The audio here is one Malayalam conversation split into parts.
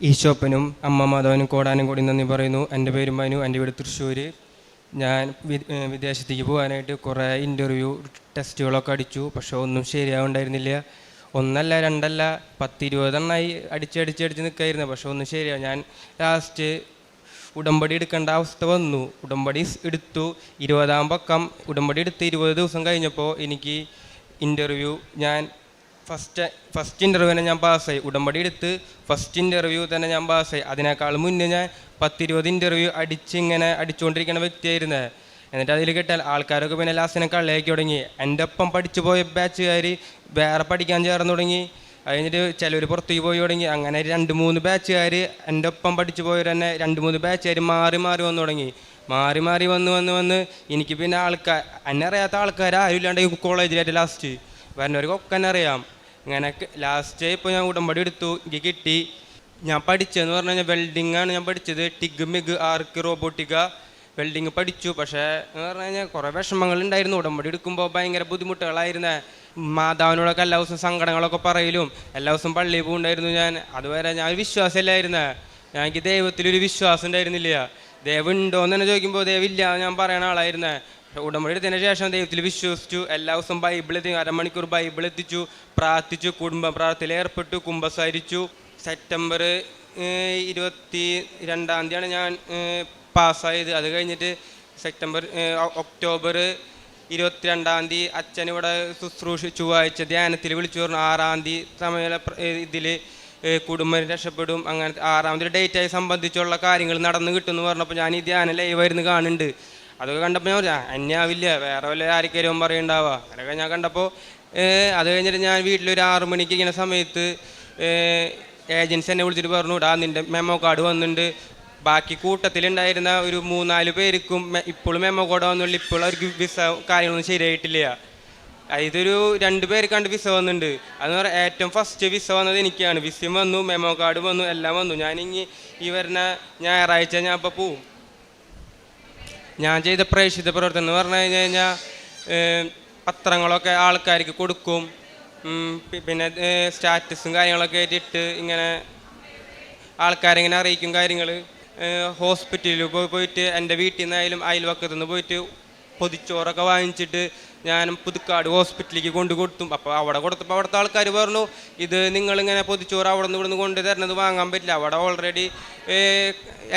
ഈശോപ്പനും അമ്മ മാധവനും കോടാനും കൂടി നന്ദി പറയുന്നു. എന്റെ പേര് മനു എന്റെ വീട് തൃശ്ശൂർ ഞാൻ വിദേശത്തേക്ക് പോകാനായിട്ട് കുറേ ഇന്റർവ്യൂ ടെസ്റ്റുകളൊക്കെ അടിച്ചു. പക്ഷേ ഒന്നും ശരിയാവുണ്ടായിരുന്നില്ല. ഒന്നല്ല രണ്ടല്ല പത്തിരുപതെണ്ണായി അടിച്ചടിച്ച് അടിച്ച് നിൽക്കായിരുന്നു പക്ഷേ ഒന്നും ശരിയാവും ഞാൻ ലാസ്റ്റ് ഉടമ്പടി എടുക്കേണ്ട അവസ്ഥ വന്നു. ഉടമ്പടി എടുത്തു. ഇരുപതാം പക്കം. ഉടമ്പടി എടുത്ത് ഇരുപത് ദിവസം കഴിഞ്ഞപ്പോൾ എനിക്ക് ഇന്റർവ്യൂ ഞാൻ ഫസ്റ്റ് ഫസ്റ്റ് ഇന്റർവ്യൂ തന്നെ ഞാൻ പാസ്സായി ഉടമ്പടി എടുത്ത് ഫസ്റ്റ് ഇന്റർവ്യൂ തന്നെ ഞാൻ പാസ്സായി അതിനേക്കാൾ മുന്നേ ഞാൻ പത്തിരുപത് ഇന്റർവ്യൂ അടിച്ചിങ്ങനെ അടിച്ചുകൊണ്ടിരിക്കുന്ന വ്യക്തിയായിരുന്നേ. എന്നിട്ട് അതിൽ കിട്ടാൽ ആൾക്കാരൊക്കെ പിന്നെ ലാസ്റ്റിനെ കളിയാക്കി തുടങ്ങി. എന്റെ ഒപ്പം പഠിച്ചു പോയ ബാച്ചുകാർ വേറെ പഠിക്കാൻ ചേർന്ന് തുടങ്ങി. കഴിഞ്ഞിട്ട് ചിലർ പുറത്തേക്ക് പോയി തുടങ്ങി. അങ്ങനെ രണ്ട് മൂന്ന് ബാച്ചുകാർ എന്റെ ഒപ്പം പഠിച്ചു പോയവർ തന്നെ രണ്ട് മൂന്ന് ബാച്ചുകാർ മാറി മാറി വന്നു തുടങ്ങി. മാറി മാറി വന്ന് വന്ന് വന്ന് എനിക്ക് പിന്നെ ആൾക്കാർ എന്നെ അറിയാത്ത ആൾക്കാർ ആരും ഇല്ലാണ്ട് കോളേജിലായിട്ട് ലാസ്റ്റ് വരുന്നവർക്കൊക്കെ തന്നെ അറിയാം. ഇങ്ങനെ ലാസ്റ്റ് ഇപ്പോൾ ഞാൻ ഉടമ്പടി എടുത്തു എനിക്ക് കിട്ടി. ഞാൻ പഠിച്ചതെന്ന് പറഞ്ഞു കഴിഞ്ഞാൽ വെൽഡിംഗ് ആണ് ഞാൻ പഠിച്ചത്. TIG MIG arc robotic welding പഠിച്ചു. പക്ഷേ എന്ന് പറഞ്ഞു കഴിഞ്ഞാൽ കുറേ വിഷമങ്ങൾ ഉണ്ടായിരുന്നു. ഉടമ്പടി എടുക്കുമ്പോൾ ഭയങ്കര ബുദ്ധിമുട്ടുകളായിരുന്നേ. മാതാവിനോടൊക്കെ എല്ലാ ദിവസവും സങ്കടങ്ങളൊക്കെ പറയലും. എല്ലാ ദിവസവും പള്ളിയിൽ പോകുന്നുണ്ടായിരുന്നു ഞാൻ. അതുവരെ ഞാൻ വിശ്വാസമില്ലായിരുന്നേ എനിക്ക് ദൈവത്തിലൊരു വിശ്വാസം ഉണ്ടായിരുന്നില്ല. ദൈവം ഉണ്ടോ എന്ന് തന്നെ ചോദിക്കുമ്പോൾ ദൈവമില്ല എന്ന് ഞാൻ പറയണ ആളായിരുന്നേ. ഉടമ്പടി എടുത്തതിന് ശേഷം ദൈവത്തിൽ വിശ്വസിച്ചു. എല്ലാ ദിവസവും ബൈബിൾ അരമണിക്കൂർ ബൈബിൾ എത്തിച്ചു പ്രാർത്ഥിച്ചു കുടുംബ പ്രാർത്ഥനയിൽ ഏർപ്പെട്ടു കുംഭസാരിച്ചു സെപ്റ്റംബർ ഇരുപത്തി രണ്ടാം തീയതിയാണ് ഞാൻ പാസ്സായത്. അത് കഴിഞ്ഞിട്ട് സെപ്റ്റംബർ ഒക്ടോബർ ഇരുപത്തി ഒക്ടോബർ ഇരുപത്തിരണ്ടാം തീയതി അച്ഛൻ ഇവിടെ ശുശ്രൂഷ ചൊവ്വാഴ്ച ധ്യാനത്തിൽ വിളിച്ചു പറഞ്ഞു. ആറാം തീയതി സമയ ഇതിൽ കുടുംബം രക്ഷപ്പെടും. അങ്ങനെ ആറാമത്തെ ഡേറ്റായി സംബന്ധിച്ചുള്ള കാര്യങ്ങൾ നടന്നു കിട്ടുമെന്ന് പറഞ്ഞപ്പോൾ ഞാൻ ഈ ധ്യാനം ലൈവായിരുന്നു കാണുന്നുണ്ട്. അതൊക്കെ കണ്ടപ്പോൾ ഞാൻ അന്യാവില്ല വേറെ വല്ല ആർക്കാരും പറയുണ്ടാവുക അങ്ങനെയൊക്കെ ഞാൻ കണ്ടപ്പോൾ അത് കഴിഞ്ഞിട്ട് ഞാൻ വീട്ടിലൊരു ആറു മണിക്ക് ഇങ്ങനെ സമയത്ത് ഏജൻസി എന്നെ വിളിച്ചിട്ട് പറഞ്ഞു ഇടാ നിന്റെ മെമ്മോ കാർഡ് വന്നിട്ടുണ്ട് ബാക്കി കൂട്ടത്തിലുണ്ടായിരുന്ന ഒരു മൂന്നാൽ പേർക്കും ഇപ്പോഴും മെമ്മോ കാർഡ് വന്നുള്ളൂ ഇപ്പോഴും അവർക്ക് വിസ കാര്യങ്ങളൊന്നും ശരിയായിട്ടില്ല. ഇതൊരു രണ്ട് പേർക്കാണ്ട് വിസ വന്നിട്ടുണ്ട് അതെന്ന് പറഞ്ഞാൽ ഏറ്റവും ഫസ്റ്റ് വിസ വന്നത് എനിക്കാണ്. വിസയും വന്നു മെമ്മോ കാർഡ് വന്നു എല്ലാം വന്നു. ഞാനിങ്ങി ഈ വരുന്ന ഞായറാഴ്ച ഞാൻ അപ്പോൾ പോവും. ഞാൻ ചെയ്ത പ്രേക്ഷിത പ്രവർത്തനം എന്ന് പറഞ്ഞു കഴിഞ്ഞ് കഴിഞ്ഞാൽ പത്രങ്ങളൊക്കെ ആൾക്കാർക്ക് കൊടുക്കും. പിന്നെ സ്റ്റാറ്റസും കാര്യങ്ങളൊക്കെ ആയിട്ടിട്ട് ഇങ്ങനെ ആൾക്കാരിങ്ങനെ അറിയിക്കും കാര്യങ്ങൾ ഹോസ്പിറ്റലിൽ പോയി പോയിട്ട് എന്റെ വീട്ടിൽ നിന്നായാലും അയൽവക്കത്തു നിന്ന് പോയിട്ട് പൊതിച്ചോറൊക്കെ വാങ്ങിച്ചിട്ട് ഞാൻ പുതുക്കാട് ഹോസ്പിറ്റലിലേക്ക് കൊണ്ടു കൊടുത്തു. അപ്പോൾ അവിടെ കൊടുത്തപ്പോൾ അവിടുത്തെ ആൾക്കാർ പറഞ്ഞു ഇത് നിങ്ങളിങ്ങനെ പൊതിച്ചോറ് അവിടെ നിന്ന് ഇവിടുന്ന് കൊണ്ട് തരണത് വാങ്ങാൻ പറ്റില്ല. അവിടെ ഓൾറെഡി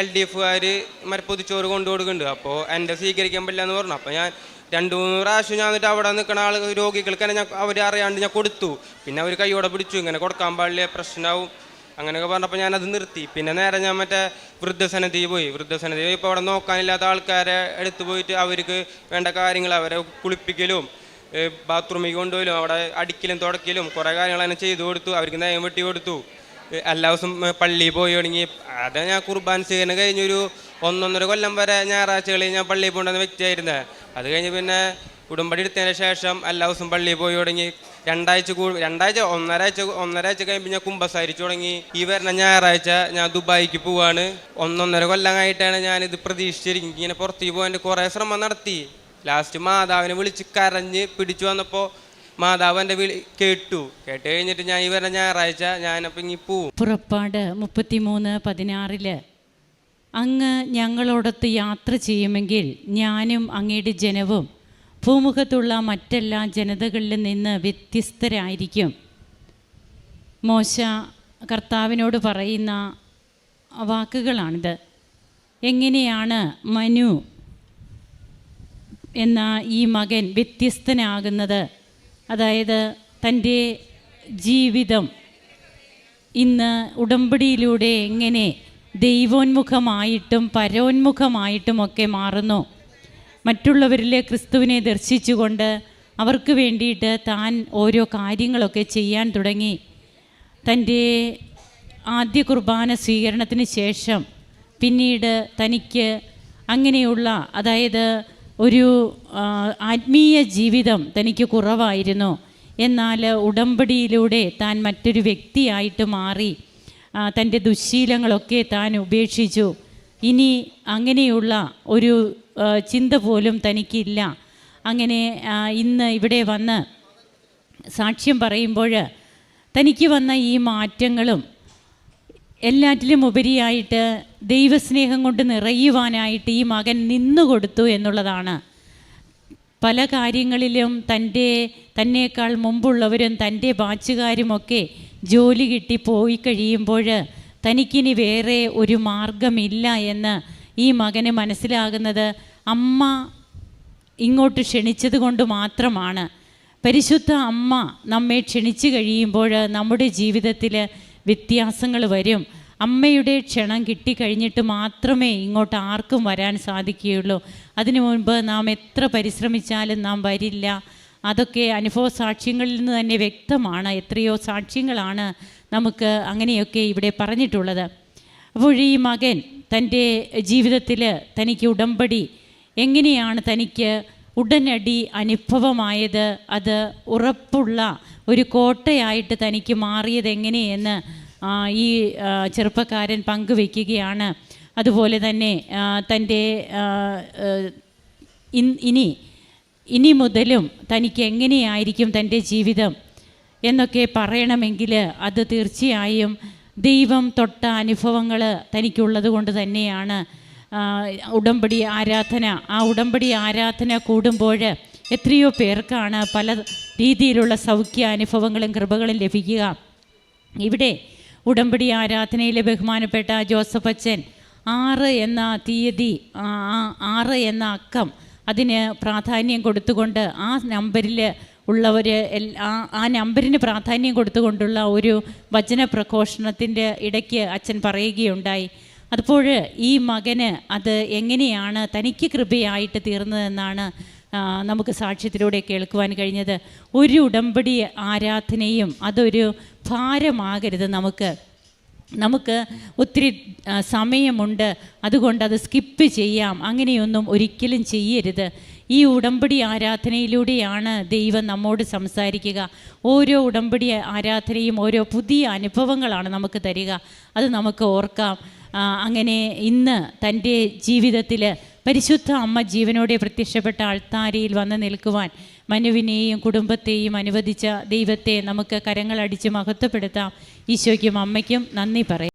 എൽ ഡി എഫുകാർ മറ്റേ പൊതിച്ചോറ് കൊണ്ടു കൊടുക്കുന്നുണ്ട്. അപ്പോൾ എന്റെ സ്വീകരിക്കാൻ പറ്റില്ല എന്ന് പറഞ്ഞു. അപ്പോൾ ഞാൻ രണ്ട് മൂന്ന് പ്രാവശ്യം ഞാൻ എന്നിട്ട് അവിടെ നിൽക്കുന്ന ആൾ രോഗികൾക്ക് തന്നെ ഞാൻ അവർ അറിയാണ്ട് ഞാൻ കൊടുത്തു. പിന്നെ അവർ കൈയോടെ പിടിച്ചു. ഇങ്ങനെ കൊടുക്കാൻ പാടില്ല? പ്രശ്നമാവും അങ്ങനെയൊക്കെ പറഞ്ഞപ്പോൾ ഞാനത് നിർത്തി. പിന്നെ നേരെ ഞാൻ മറ്റേ വൃദ്ധസനധി പോയി. വൃദ്ധസനധി പോയി ഇപ്പോൾ അവിടെ നോക്കാനില്ലാത്ത ആൾക്കാരെ എടുത്തു പോയിട്ട് അവർക്ക് വേണ്ട കാര്യങ്ങൾ അവരെ കുളിപ്പിക്കലും ബാത്റൂമിൽ കൊണ്ടുപോലും അവിടെ അടിക്കലും തുടക്കലും കുറേ കാര്യങ്ങൾ അങ്ങനെ ചെയ്തു കൊടുത്തു. അവർക്ക് നയം വെട്ടി കൊടുത്തു. എല്ലാ ദിവസവും പള്ളിയിൽ പോയി തുടങ്ങി. അത് ഞാൻ കുർബാൻ സ്വീകരണം കഴിഞ്ഞൊരു ഒന്നൊന്നര കൊല്ലം വരെ ഞായറാഴ്ചകളിൽ ഞാൻ പള്ളിയിൽ പോകേണ്ട വ്യക്തിയായിരുന്നേ. അത് കഴിഞ്ഞ് പിന്നെ ഉടമ്പടി എടുത്തതിന് ശേഷം എല്ലാ ദിവസവും പള്ളിയിൽ പോയി തുടങ്ങി. രണ്ടാഴ്ച കൂടു രണ്ടാഴ്ച ഒന്നരാഴ്ച ഒന്നരാഴ്ച കഴിയുമ്പോൾ ഞാൻ കുമ്പസാരിച്ചു തുടങ്ങി. ഈ വരുന്ന ഞായറാഴ്ച ഞാൻ ദുബായിക്ക് പോവാണ്. ഒന്നൊന്നര കൊല്ലമായിട്ടാണ് ഞാനിത് പ്രതീക്ഷിച്ചിരിക്കും ഇങ്ങനെ പുറത്തേക്ക് പോകാൻ കുറേ ശ്രമം നടത്തി. ലാസ്റ്റ് മാതാവിനെ വിളിച്ച് കരഞ്ഞ് പിടിച്ചു വന്നപ്പോൾ മാതാവ് എന്റെ വിളി കേട്ടു. കേട്ട് കഴിഞ്ഞിട്ട് ഞാൻ ഈ വരുന്ന ഞായറാഴ്ച ഞാനപ്പോൾ ഇങ്ങി പോവും. പുറപ്പാട് മുപ്പത്തിമൂന്ന് പതിനാറിൽ. അങ്ങ് ഞങ്ങളോടൊത്ത് യാത്ര ചെയ്യുമെങ്കിൽ ഞാനും അങ്ങയുടെ ജനവും ഭൂമുഖത്തുള്ള മറ്റെല്ലാ ജനതകളിൽ നിന്ന് വ്യത്യസ്തരായിരിക്കും. മോശ കർത്താവിനോട് പറയുന്ന വാക്കുകളാണിത്. എങ്ങനെയാണ് മനു എന്ന ഈ മകൻ വ്യത്യസ്തനാകുന്നത്? അതായത് തന്റെ ജീവിതം ഇന്ന് ഉടമ്പടിയിലൂടെ എങ്ങനെ ദൈവോന്മുഖമായിട്ടും പരോന്മുഖമായിട്ടുമൊക്കെ മാറുന്നു? മറ്റുള്ളവരിലെ ക്രിസ്തുവിനെ ദർശിച്ചുകൊണ്ട് അവർക്ക് വേണ്ടിയിട്ട് താൻ ഓരോ കാര്യങ്ങളൊക്കെ ചെയ്യാൻ തുടങ്ങി. തന്റെ ആദ്യ കുർബാന സ്വീകരണത്തിന് ശേഷം പിന്നീട് തനിക്ക് അങ്ങനെയുള്ള അതായത് ഒരു ആത്മീയ ജീവിതം തനിക്ക് കുറവായിരുന്നു. എന്നാൽ ഉടമ്പടിയിലൂടെ താൻ മറ്റൊരു വ്യക്തിയായിട്ട് മാറി തന്റെ ദുശ്ശീലങ്ങളൊക്കെ താൻ ഉപേക്ഷിച്ചു. ഇനി അങ്ങനെയുള്ള ഒരു ചിന്ത പോലും തനിക്കില്ല. അങ്ങനെ ഇന്ന് ഇവിടെ വന്ന് സാക്ഷ്യം പറയുമ്പോൾ തനിക്ക് വന്ന ഈ മാറ്റങ്ങളും എല്ലാറ്റിലും ഉപരിയായിട്ട് ദൈവസ്നേഹം കൊണ്ട് നിറയുവാനായിട്ട് ഈ മകൻ നിന്നു കൊടുത്തു എന്നുള്ളതാണ്. പല കാര്യങ്ങളിലും തന്റെ തന്നേക്കാൾ മുമ്പുള്ളവരും തന്റെ ബാച്ചുകാരുമൊക്കെ ജോലി കിട്ടി പോയി കഴിയുമ്പോൾ തനിക്കിനി വേറെ ഒരു മാർഗമില്ല എന്ന് ഈ മകന് മനസ്സിലാകുന്നത് അമ്മ ഇങ്ങോട്ട് ക്ഷണിച്ചത് കൊണ്ട് മാത്രമാണ്. പരിശുദ്ധ അമ്മ നമ്മെ ക്ഷണിച്ചു കഴിയുമ്പോൾ നമ്മുടെ ജീവിതത്തിൽ വ്യത്യാസങ്ങൾ വരും. അമ്മയുടെ ക്ഷണം കിട്ടിക്കഴിഞ്ഞിട്ട് മാത്രമേ ഇങ്ങോട്ട് ആർക്കും വരാൻ സാധിക്കുകയുള്ളൂ. അതിനു മുൻപ് നാം എത്ര പരിശ്രമിച്ചാലും നാം വരില്ല. അതൊക്കെ അനുഭവ സാക്ഷ്യങ്ങളിൽ നിന്ന് തന്നെ വ്യക്തമാണ്. എത്രയോ സാക്ഷ്യങ്ങളാണ് നമുക്ക് അങ്ങനെയൊക്കെ ഇവിടെ പറഞ്ഞിട്ടുള്ളത്. അപ്പോൾ ഈ മകൻ തന്റെ ജീവിതത്തിൽ തനിക്ക് ഉടമ്പടി എങ്ങനെയാണ് തനിക്ക് ഉടനടി അനുഭവമായത്? അത് ഉറപ്പുള്ള ഒരു കോട്ടയായിട്ട് തനിക്ക് മാറിയത് എങ്ങനെയെന്ന് ഈ ചെറുപ്പക്കാരൻ പങ്കുവെക്കുകയാണ്. അതുപോലെ തന്നെ തന്റെ ഇനി ഇനി മുതലും തനിക്ക് എങ്ങനെയായിരിക്കും തന്റെ ജീവിതം എന്നൊക്കെ പറയണമെങ്കിൽ അത് തീർച്ചയായും ദൈവം തൊട്ട അനുഭവങ്ങൾ തനിക്കുള്ളത് കൊണ്ട് തന്നെയാണ് ഉടമ്പടി ആരാധന. ആ ഉടമ്പടി ആരാധന കൂടുമ്പോൾ എത്രയോ പേർക്കാണ് പല രീതിയിലുള്ള സൗഖ്യ അനുഭവങ്ങളും കൃപകളും ലഭിക്കുക. ഇവിടെ ഉടമ്പടി ആരാധനയിലെ ബഹുമാനപ്പെട്ട ജോസഫ് അച്ഛൻ ആറ് എന്ന തീയതി ആറ് എന്ന അക്കം അതിന് പ്രാധാന്യം കൊടുത്തുകൊണ്ട് ആ നമ്പറിൽ ഉള്ളവർ ആ ആ നമ്പറിന് പ്രാധാന്യം കൊടുത്തുകൊണ്ടുള്ള ഒരു വചന പ്രഘോഷണത്തിന്റെ ഇടയ്ക്ക് അച്ഛൻ പറയുകയുണ്ടായി. അപ്പോൾ ഈ മകന് അത് എങ്ങനെയാണ് തനിക്ക് കൃപയായിട്ട് തീർന്നതെന്നാണ് നമുക്ക് സാക്ഷ്യത്തിലൂടെ കേൾക്കുവാൻ കഴിഞ്ഞത്. ഒരു ഉടമ്പടി ആരാധനയും അതൊരു ഭാരമാകരുത് നമുക്ക്. നമുക്ക് ഒത്തിരി സമയമുണ്ട്. അതുകൊണ്ട് അത് സ്കിപ്പ് ചെയ്യാം. അങ്ങനെയൊന്നും ഒരിക്കലും ചെയ്യരുത്. ഈ ഉടമ്പടി ആരാധനയിലൂടെയാണ് ദൈവം നമ്മോട് സംസാരിക്കുക. ഓരോ ഉടമ്പടി ആരാധനയും ഓരോ പുതിയ അനുഭവങ്ങളാണ് നമുക്ക് തരിക. അത് നമുക്ക് ഓർക്കാം. അങ്ങനെ ഇന്ന് തന്റെ ജീവിതത്തിൽ പരിശുദ്ധ അമ്മ ജീവനോടെ പ്രത്യക്ഷപ്പെട്ട അൾത്താരയിൽ വന്ന് നിൽക്കുവാൻ മനുവിനെയും കുടുംബത്തെയും അനുവദിച്ച ദൈവത്തെ നമുക്ക് കരങ്ങളടിച്ച് മഹത്വപ്പെടുത്താം. ഈശോയ്ക്കും അമ്മയ്ക്കും നന്ദി പറയാം